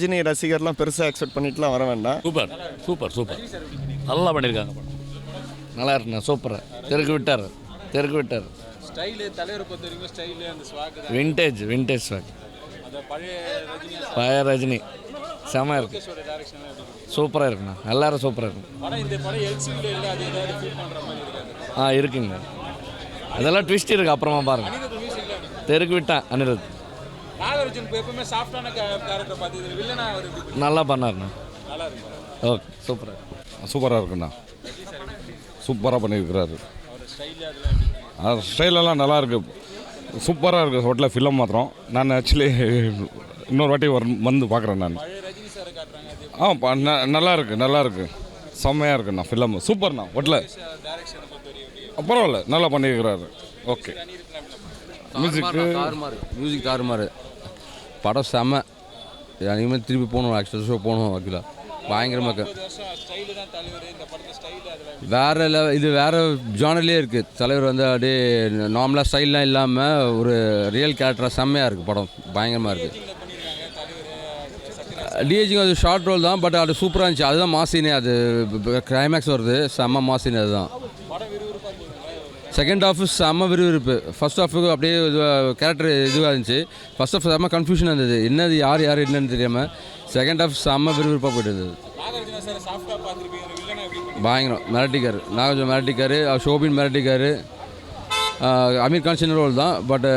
ரஜினி ரசிகர்லாம் பெருசாக எக்ஸ்பெக்ட் பண்ணிட்டுலாம் வர வேண்டாம். Super super super. நல்லா பண்ணியிருக்காங்க படம். நல்லா இருக்குண்ணா சூப்பராக தெருக்கு விட்டார் தெருக்கு விட்டார். ஸ்டைலு தலைவரை பொறுத்த வரைக்கும் ஸ்டைலு அந்த ஸ்வாக் தான். விண்டேஜ் விண்டேஜ் ஸ்வாக் அந்த பழைய ரஜினி பழைய ரஜினி. செம இருக்கு. டேரக்ஷன் சூப்பராக இருக்குண்ணா. எல்லாரும் சூப்பராக இருக்கும் படம் இந்த படம் எல்சியில் இல்லை அது ஏதாவது ஃபீல் பண்ணுற மாதிரி இருக்காது ஆ இருக்குங்க. அதெல்லாம் ட்விஸ்ட் இருக்கு அப்புறமா பாருங்க. தெருக்கு விட்டான் அனிருத். இப்போ எப்பவுமே சாஃப்டான கேரக்டர் பார்த்து இதில் வில்லனா அவர் நல்லா பண்ணாருண்ணா. நல்லா இருக்கும் ஓகே சூப்பராக சூப்பராக இருக்குண்ணா. சூப்பராக பண்ணியிருக்கிறாரு. அவர் ஸ்டைலு அதெல்லாம் எப்படி அது ஸ்டைலெல்லாம் நல்லா இருக்கு. சூப்பராக இருக்குது ஹோட்டலில் ஃபிலம் மாத்திரம். நான் ஆக்சுவலி இன்னொரு வாட்டி வர வந்து பார்க்குறேன் நான். பழைய ரஜினி சாரை காட்டுறாங்க அது ஆ ப- ந- நல்லா இருக்கு நல்லா இருக்கு. செம்மையாக இருக்குண்ணா ஃபிலம் சூப்பர்ண்ணா வரைக்கும் பரவாயில்ல நல்லா பண்ணியிருக்கிறாரு. ஓகே. மியூசிக்கு மியூசிக் தாறுமாறு. படம் செம. இனிமேல் திருப்பி போகணும் ஆக்சுவல் ஷோ போகணும் ஆக்சுவலாக பயங்கரமாக வேறு லெவல் வேற இது வேறு ஜானர்லேயே இருக்குது தலைவர் வந்து அப்படியே நார்மலாக ஸ்டைல்லாம் இல்லாமல் ஒரு ரியல் கேரக்டராக செம்மையாக இருக்குது படம். பயங்கரமாக இருக்குது டிஹெச்சிங் அது ஷார்ட் ரோல் தான் பட் அது சூப்பராக இருந்துச்சு. அதுதான் மாசினே அது கிளைமேக்ஸ் வருது. செம்ம மாசினே அதுதான். செகண்ட் ஆஃப் செம்ம விறுவிறுப்பு. ஃபர்ஸ்ட் ஹாஃபுக்கு அப்படியே கேரக்டர் இதுவாக இருந்துச்சு. ஃபர்ஸ்ட் ஆஃப் செம்ம கன்ஃபியூஷன் இருந்தது. என்னது யார் யார் என்னன்னு தெரியாமல் செகண்ட் ஹாஃப் செம்ம விறுவிறுப்பாக போயிட்டு இருந்தது. பயங்கரம். மிரட்டிக்காரு. நாகார்ஜுன மிரட்டிக்காரு. அவர் ஷோபின் மிரட்டிக்காரு. அமீர் கான் சின்ன ரோல் தான். பட்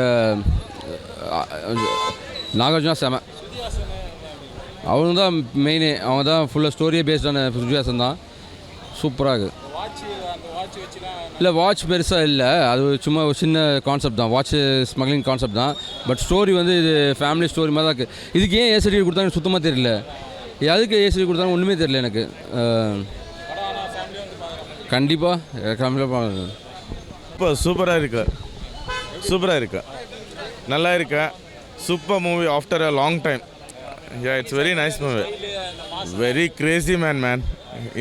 நாகார்ஜுனா செம. அவங்க தான் மெயினே அவங்க தான் ஃபுல்லாக ஸ்டோரியே பேஸ்டான சுச்சுவேஷன் தான். சூப்பராக இருக்குது வாட்ச் அந்த வாட்ச் வச்சுலாம் இல்லை வாட்ச் பெருசாக இல்லை. அது சும்மா ஒரு சின்ன கான்செப்ட் தான். வாட்ச் ஸ்மக்லிங் கான்செப்ட் தான். பட் ஸ்டோரி வந்து இது ஃபேமிலி ஸ்டோரி மாதிரி தான் இருக்குது இதுக்கு ஏன் ஏசடி கொடுத்தாங்க சுத்தமாக தெரியல. எதுக்கு ஏசடி கொடுத்தாங்க ஒன்றுமே தெரியல எனக்கு. கண்டிப்பாக ஃபேமிலியாக இப்போ சூப்பராக இருக்கு. சூப்பராக இருக்கு. நல்லா இருக்கு. Super movie after a long time yeah it's very nice movie very crazy man man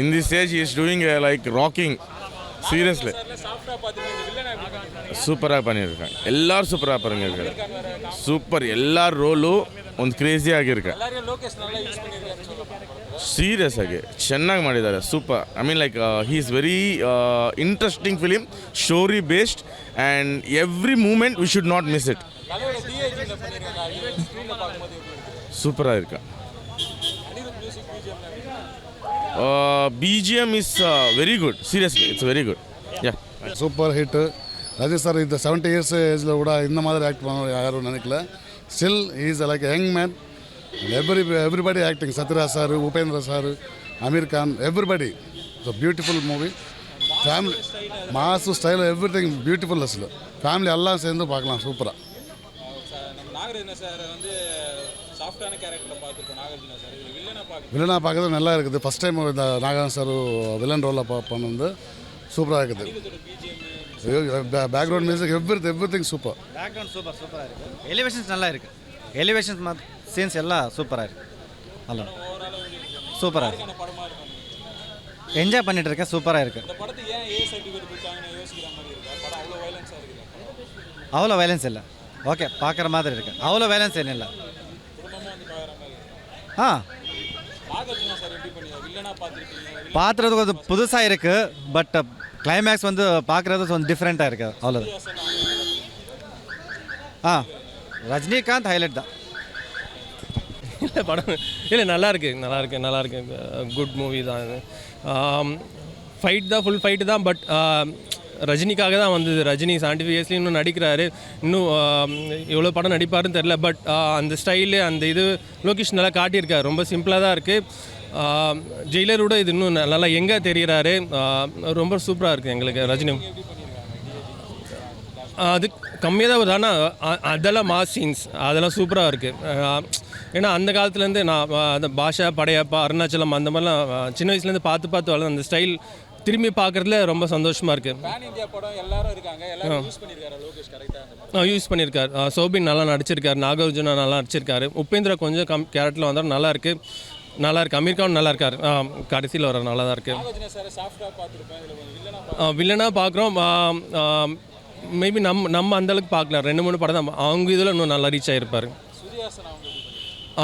in the stage is doing like rocking seriously சாஃப்டாக பார்த்துருப்பீங்க வில்லனா எப்படி பண்ணிருக்காங்க ಸೂಪರಾಗಿ பண்ணியிருக்கேன் எல்லாரும் சூப்பராக பண்ணியிருக்காரு சூப்பர் எல்லார் ರೋಲು ಒಂದು ಕ್ರೇಜಿ ಆಗಿರ್ಕ எல்லாரையும் லோகேஷ் நல்லா யூஸ் பண்ணியிருக்காருன்னு சொல்லலாம் ಸೀರಿಯಸ್ ಆಗಿ ಚೆನ್ನಾಗಿ ಮಾಡಿದ್ದಾರೆ super I mean like he is very interesting film story based and every moment we should not miss it தலையோட டிஏஜியில் BGM is very good seriously it's very good yeah super hit Raji sir இந்த seventy years ஏஜில் கூட இந்த மாதிரி act பண்ண யாரும் நினைக்கல. Still is like young man every everybody acting Chatra sir Upendra sir Aamir Khan everybody it's beautiful movie family mass style everything beautiful அஸில் family எல்லாம் சேர்ந்து பார்க்கலாம் சூப்பராக நம்ம நாகார்ஜுனா சார் வந்து சாஃப்டான கேரக்டரில் பார்த்துருக்கோம் நாகார்ஜுனா சார் இது வில்லனா பார்க்க. வில்லனா பார்க்கறது நல்லா இருக்குது. ஃபஸ்ட் டைம் இந்த நாகன் சார் வில்லன் ரோலில் பா பண்ணது சூப்பராக இருக்குது. Background music every everything super background super சூப்பராக இருக்குது எலிவேஷன்ஸ் நல்லா இருக்குது எலிவேஷன்ஸ் மத் சீன்ஸ் எல்லாம் சூப்பராக இருக்குது நல்லா சூப்பராக இருக்கு. என்ஜாய் பண்ணிட்டு இருக்கேன். சூப்பராக இருக்குது? அவ்வளோ வைலன்ஸ் இல்லை. ஓகே பார்க்குற மாதிரி இருக்கு. அவ்வளோ வைலன்ஸ் என்ன இல்லை குடும்பமாக வந்து பார்க்குற மாதிரி ஆ. பார்க்குறது கொஞ்சம் புதுசாக இருக்குது பட் கிளைமேக்ஸ் வந்து பார்க்குறது கொஞ்சம் டிஃப்ரெண்ட்டாக இருக்குது அவ்வளோதான் ஆ. ரஜினிகாந்த் ஹைலைட் தான். இல்லை படம் இல்லை நல்லா இருக்கு நல்லா இருக்கு நல்லா இருக்கு. குட் மூவி தான் இது. ஃபைட் தான் ஃபுல் ஃபைட்டு தான் பட் ரஜினிக்காக தான் வந்தது. ரஜினி செவன்டி இயர்ஸ்லேயும் இன்னும் நடிக்கிறாரு. இன்னும் எவ்வளோ படம் நடிப்பாருன்னு தெரில பட் அந்த ஸ்டைலு அந்த இது லொக்கேஷன் நல்லா காட்டியிருக்காரு. ரொம்ப சிம்பிளாக தான் இருக்குது ஜெயிலரோட இது இன்னும் நல்லா எங்கே தெரிகிறாரு ரொம்ப சூப்பராக இருக்குது எங்களுக்கு. ரஜினி. அது கம்மியாக தான் வருது. ஆனால் அதெல்லாம் மாஸ் சீன்ஸ் அதெல்லாம் சூப்பராக இருக்குது ஏன்னா அந்த காலத்துலேருந்து நான் அந்த பாஷா படையப்பா அருணாச்சலம் அந்த மாதிரிலாம் சின்ன வயசுலேருந்து பார்த்து பார்த்து வளர்ந்து அந்த ஸ்டைல் திரும்பி பார்க்குறதுல ரொம்ப சந்தோஷமாக இருக்குது பேன் இந்தியா படம் எல்லாரும் இருக்காங்க. எல்லாரும் யூஸ் பண்ணியிருக்காரு. லோகேஷ் கரெக்டாக யூஸ் பண்ணியிருக்காரு. அ, சோபின் நல்லா நடிச்சிருக்காரு. நாகார்ஜுனா நல்லா நடிச்சிருக்காரு. உபேந்திரா கொஞ்சம் கம் கேரக்டரில் வந்தால் நல்லா இருக்கு. நல்லா இருக்கு. அமீர் கான் நல்லா இருக்காரு. கடைசியில் வர நல்லா தான் இருக்குது வில்லனாக பார்க்குறோம். மேபி நம்ம நம்ம அந்தளவுக்கு பார்க்கல. ரெண்டு மூணு படம் தான். அவங்க இதில் இன்னும் நல்லா ரீச் ஆகிருப்பார்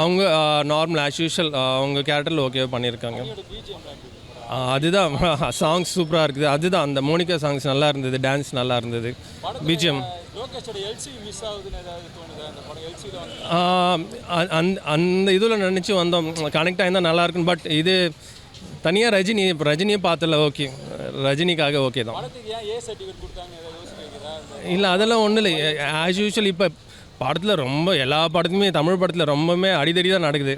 அவங்க நார்மல் ஆஸ் யூஷுவல் அவங்க கேரக்டரில் ஓகே பண்ணியிருக்காங்க. அதுதான். சாங்ஸ் சூப்பராக இருக்குது. அதுதான் அந்த மோனிகா சாங்ஸ் நல்லா இருந்தது டான்ஸ் நல்லா இருந்தது. பிஜிஎம் அந்த இதில் நினச்சி வந்தோம். கனெக்ட் ஆயிருந்தால் நல்லா இருக்கும் பட் இது தனியாக ரஜினி இப்போ ரஜினியை பார்த்தல ஓகே ரஜினிக்காக ஓகே தான். இல்லை அதெல்லாம் ஒன்றும் இல்லை. ஆஸ் யூஷுவல் இப்போ படத்தில் ரொம்ப எல்லா படத்துலையுமே தமிழ் படத்தில் ரொம்பவுமே அடிதடி தான் நடக்குது.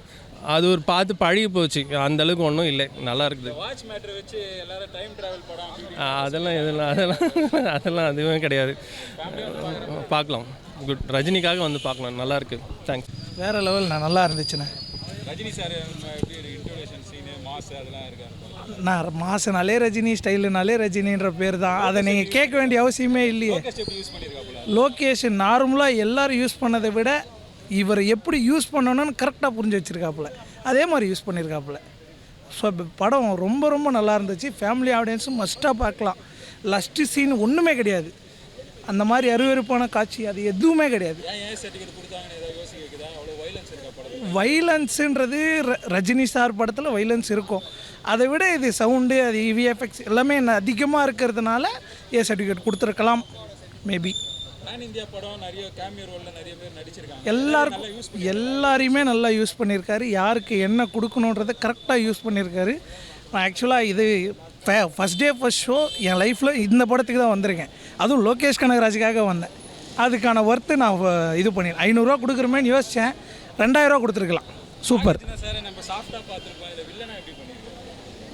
அது ஒரு பார்த்து பழகி போச்சு. அந்த அளவுக்கு ஒன்றும் இல்லை. நல்லா இருக்குது. வாட்ச் மேட்ரை வச்சு எல்லாரும் டைம் டிராவல் படம் அதெல்லாம் இதெல்லாம் அதெல்லாம் அதெல்லாம் அதுவுமே கிடையாது. பார்க்கலாம். குட் ரஜினிக்காக வந்து பார்க்கலாம். நல்லா இருக்கு. தேங்க்ஸ் வேற லெவல் நல்லா இருந்துச்சுண்ணே. ரஜினி சார் நான் மாசனாலே ரஜினி ஸ்டைலுனாலே ரஜினின்ற பேர் தான். அதை நீங்கள் கேட்க வேண்டிய அவசியமே இல்லையே. லோகேஷ் நார்மலாக எல்லாரும் யூஸ் பண்ணதை விட இவர் எப்படி யூஸ் பண்ணணும்னு கரெக்டாக புரிஞ்சு வச்சுருக்காப்புல. அதே மாதிரி யூஸ் பண்ணியிருக்காப்புல ஸோ படம் ரொம்ப ரொம்ப நல்லா இருந்துச்சு. ஃபேமிலி ஆடியன்ஸும் மஸ்ட்டாக பார்க்கலாம். லஸ்ட்டு சீன் ஒன்றுமே கிடையாது. அந்த மாதிரி அருவருப்பான காட்சி அது எதுவுமே கிடையாது. வைலன்ஸுன்றது ர- ரஜினி சார் படத்தில் வைலன்ஸ் இருக்கும். அதை விட இது சவுண்டு அது E விஎஃப்எக்ஸ் எல்லாமே அதிகமாக இருக்கிறதுனால ஏ சர்டிஃபிகேட் கொடுத்துருக்கலாம்? மேபி பேன் இந்தியா படம் நிறைய கேமியோ ரோலில் நிறைய பேர் நடிச்சிருக்காங்க. எல்லாருக்கும் எல்லாரையுமே நல்லா யூஸ் பண்ணியிருக்காரு. யாருக்கு என்ன கொடுக்கணுன்றதை கரெக்டாக யூஸ் பண்ணியிருக்காரு. நான் ஆக்சுவலாக இது ஃபஸ்ட் டே ஃபஸ்ட் ஷோ என் லைஃப்பில் இந்த படத்துக்கு தான் வந்திருக்கேன். அதுவும் லோகேஷ் கனகராஜுக்காக வந்தேன். அதுக்கான ஒர்த்து நான் இது பண்ணி ஐநூறுரூவா கொடுக்குறமேன்னு யோசித்தேன் ரெண்டாயிரரூவா கொடுத்துருக்கலாம். சூப்பர்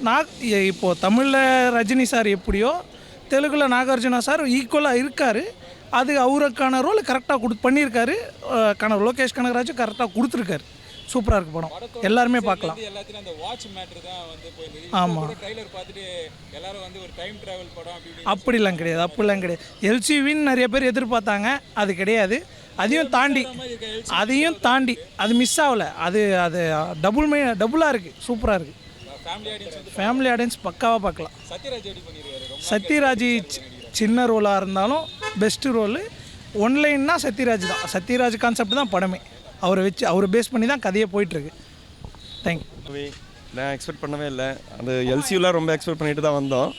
நான் இப்போது தமிழில் ரஜினி சார் எப்படியோ தெலுங்கில் நாகார்ஜுனா சார் ஈக்குவலாக இருக்கார். அது அவருக்கான ரோல் கரெக்டாக கொடு பண்ணியிருக்காரு கன லோகேஷ் கனகராஜும் கரெக்டாக கொடுத்துருக்காரு. சூப்பராக இருக்கு படம். எல்லாருமே பார்க்கலாம். இது எல்லாத்தையும் அந்த வாட்ச் மேட்ரு தான் வந்து போயிருந்தது ஆமா. கூட ட்ரைலர் பார்த்துட்டு எல்லாரும் வந்து ஒரு டைம் டிராவல் படம் அப்படி இப்படி அப்படிலாம் கிடையாது. அப்படிலாம் கிடையாது. எல்சிவின்னு நிறைய பேர் எதிர்பார்த்தாங்க. அது கிடையாது. அதையும் தாண்டி அதையும் தாண்டி அது மிஸ் ஆகலை. அது அது டபுள் மே டபுளாக இருக்குது சூப்பராக இருக்குது ஃபேமிலி ஆடியன்ஸ் பக்காவாக பார்க்கலாம். சத்யராஜ் சின்ன ரோலாக இருந்தாலும் பெஸ்ட்டு ரோலு ஒன்லைன்னா சத்யராஜ் தான். சத்யராஜ் கான்செப்ட் தான் படமே. அவரை வச்சு அவரை பேஸ் பண்ணி தான் கதையே போயிட்டுருக்கு. தேங்க்யூ நான் எக்ஸ்பெக்ட் பண்ணவே இல்லை. அந்த எல்சியூலாம் ரொம்ப எக்ஸ்பெக்ட் பண்ணிட்டு தான் வந்தோம்.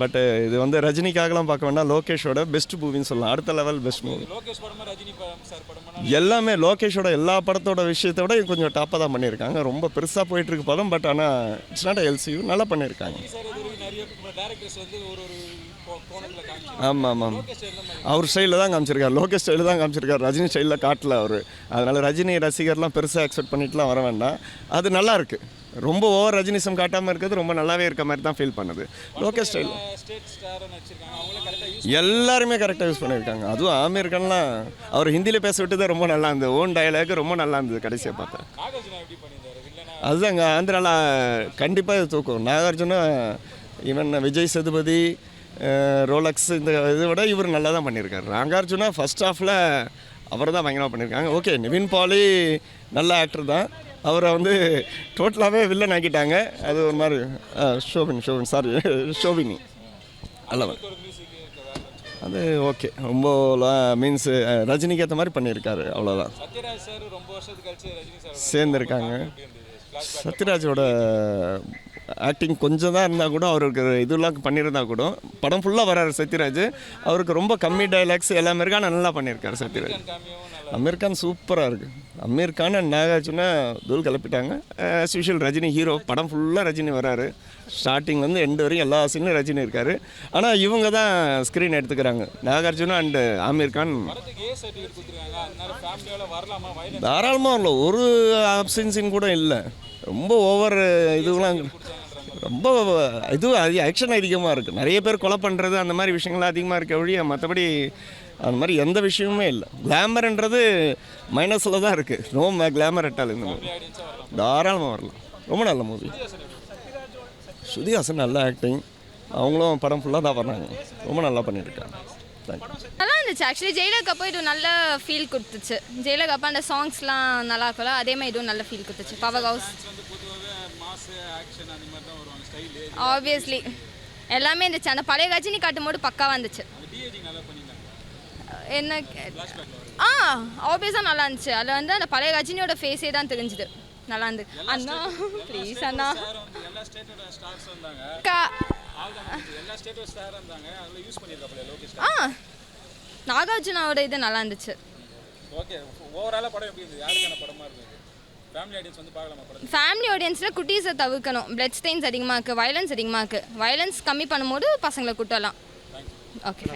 பட் இது வந்து ரஜினிக்காகலாம் பார்க்க வேண்டாம். லோகேஷோட பெஸ்ட் மூவின்னு சொல்லலாம். அடுத்த லெவல் பெஸ்ட் மூவி எல்லாமே லோகேஷோட எல்லா படத்தோட விஷயத்தை விட கொஞ்சம் டாப்பாக தான் பண்ணியிருக்காங்க. ரொம்ப பெருசாக போயிட்டு இருக்கு படம் பட் ஆனால் இட்ஸ் நாட் எல்சியூ நல்லா பண்ணியிருக்காங்க. ஆமாம் ஆமாம். அவர் ஸ்டைலில் தான் காமிச்சிருக்காரு. லோகேஷ் ஸ்டைலில் தான் காமிச்சிருக்காரு. ரஜினி ஸ்டைலில் காட்டல அவர். அதனால் ரஜினி ரசிகர்லாம் பெருசாக எக்ஸ்பெக்ட் பண்ணிட்டுலாம் வர வேண்டாம். அது நல்லா இருக்கு. ரொம்ப ஓவர் ரஜினிசம் காட்டாமல் இருக்கிறது ரொம்ப நல்லாவே இருக்க மாதிரி தான் ஃபீல் பண்ணுது. லோகேஷ் ஸ்டைல் எல்லாருமே கரெக்டாக யூஸ் பண்ணியிருக்காங்க. அதுவும் ஆமீர் கான்லாம் அவர் ஹிந்தியில் பேச விட்டது ரொம்ப நல்லா இருந்தது. ஓன் டயலாக் ரொம்ப நல்லா இருந்தது கடைசியாக பார்த்தேன் அதுதாங்க ஆந்திரால கண்டிப்பாக தூக்கும். நாகார்ஜுனா ஈவன் விஜய் சேதுபதி ரோலக்ஸ் இந்த இதை விட இவர் நல்லா தான் பண்ணியிருக்காரு. நாகார்ஜுனா ஃபர்ஸ்ட் ஹாஃபில் அவர் தான் பயங்கரமாக பண்ணியிருக்காங்க. ஓகே நிவின் பாலி நல்ல ஆக்டர் தான். அவரை வந்து டோட்டலாகவே வில்லன் ஆக்கிட்டாங்க. அது ஒரு மாதிரி ஷோபின் ஷோபின் சாரி ஷோபினி. அல்லவன். அது ஓகே ரொம்ப மீன்ஸ் ரஜினிக்கு ஏற்ற மாதிரி பண்ணியிருக்காரு அவ்வளோதான் சேர்ந்துருக்காங்க. சத்யராஜோட ஆக்டிங் கொஞ்சம் தான் இருந்தால் கூட அவருக்கு இதெல்லாம் பண்ணியிருந்தா கூட படம் ஃபுல்லாக வராரு சத்யராஜ். அவருக்கு ரொம்ப கம்மி டைலாக்ஸ் எல்லாமே இருக்கா. ஆனால் நல்லா பண்ணியிருக்காரு சத்யராஜ். அமீர் கான் சூப்பராக இருக்குது அமீர் கான் அண்ட் நாகார்ஜுனா தூள் கிளப்பிட்டாங்க. ஆஸ் யூஷுவல் ரஜினி ஹீரோ படம் ஃபுல்லாக ரஜினி வராரு. ஸ்டார்டிங்லேருந்து எண்டு வரையும் எல்லா சீனும் ரஜினி இருக்கார். ஆனால் இவங்க தான் ஸ்க்ரீன் எடுத்துக்கிறாங்க. நாகார்ஜுனா அண்டு ஆமீர் கான் தாராளமாக இல்லை ஒரு ஆப்ஷன் கூட இல்லை. ரொம்ப ஓவர் இதுவெலாம் ரொம்ப இது ஆக்ஷன் அதிகமாக இருக்குது நிறைய பேர் கொலை பண்ணுறது அந்த மாதிரி விஷயங்கள்லாம் அதிகமாக இருக்க ஒழிய மற்றபடி அந்த மாதிரி எந்த விஷயமுமே இல்லை. கிளாமர்ன்றது மைனஸில் தான் இருக்குது ரொம்ப கிளாமர் அட்டால் இந்த மூவி தாராளமாக வரலாம். ரொம்ப நல்ல மூவி ஸ்ருதிஹாசன் நல்ல ஆக்டிங் அவங்களும் படம் ஃபுல்லாக தான் பண்ணாங்க ரொம்ப நல்லா பண்ணியிருக்காங்க நல்லா இருந்துச்சு. ஆக்சுவலி ஜெயலலிதா அப்போ இது நல்ல ஃபீல் கொடுத்துச்சு. ஜெயலலிதா அப்போ அந்த சாங்ஸ்லாம் நல்லா இருக்கும்ல அதே மாதிரி இதுவும் நல்ல ஃபீல் கொடுத்துச்சு. பவர் ஹவுஸ் ஆப்வியஸ்லி எல்லாமே இருந்துச்சு. அந்த பழைய ரஜினி காட்டும் போது பக்காவாக இருந்துச்சு அந்த டிஏஜி நல்லா பண்ணியிருந்தாங்க என்ன ஆ ஆப்வியஸாக நல்லா இருந்துச்சு. அதில் வந்து அந்த பழைய ரஜினியோட ஃபேஸே தான் தெரிஞ்சுது. நல்லா இருந்து. அண்ணா ப்ளீஸ் அண்ணா. கா ஆ நாகார்ஜுனாவோட இது நல்லா இருந்துச்சு. ஓகே ஓவராலாக படம் எப்படி இருந்தது? யாருக்கான படமா இருந்தது? ஃபேமிலி ஆடியன்ஸில் குட்டீஸை தவிர்க்கணும். பிளட் ஸ்டெயின்ஸ் அதிகமாக இருக்குது வயலன்ஸ் அதிகமாக இருக்குது வயலன்ஸ் கம்மி பண்ணும்போது பசங்களை கூட்டலாம் ஓகே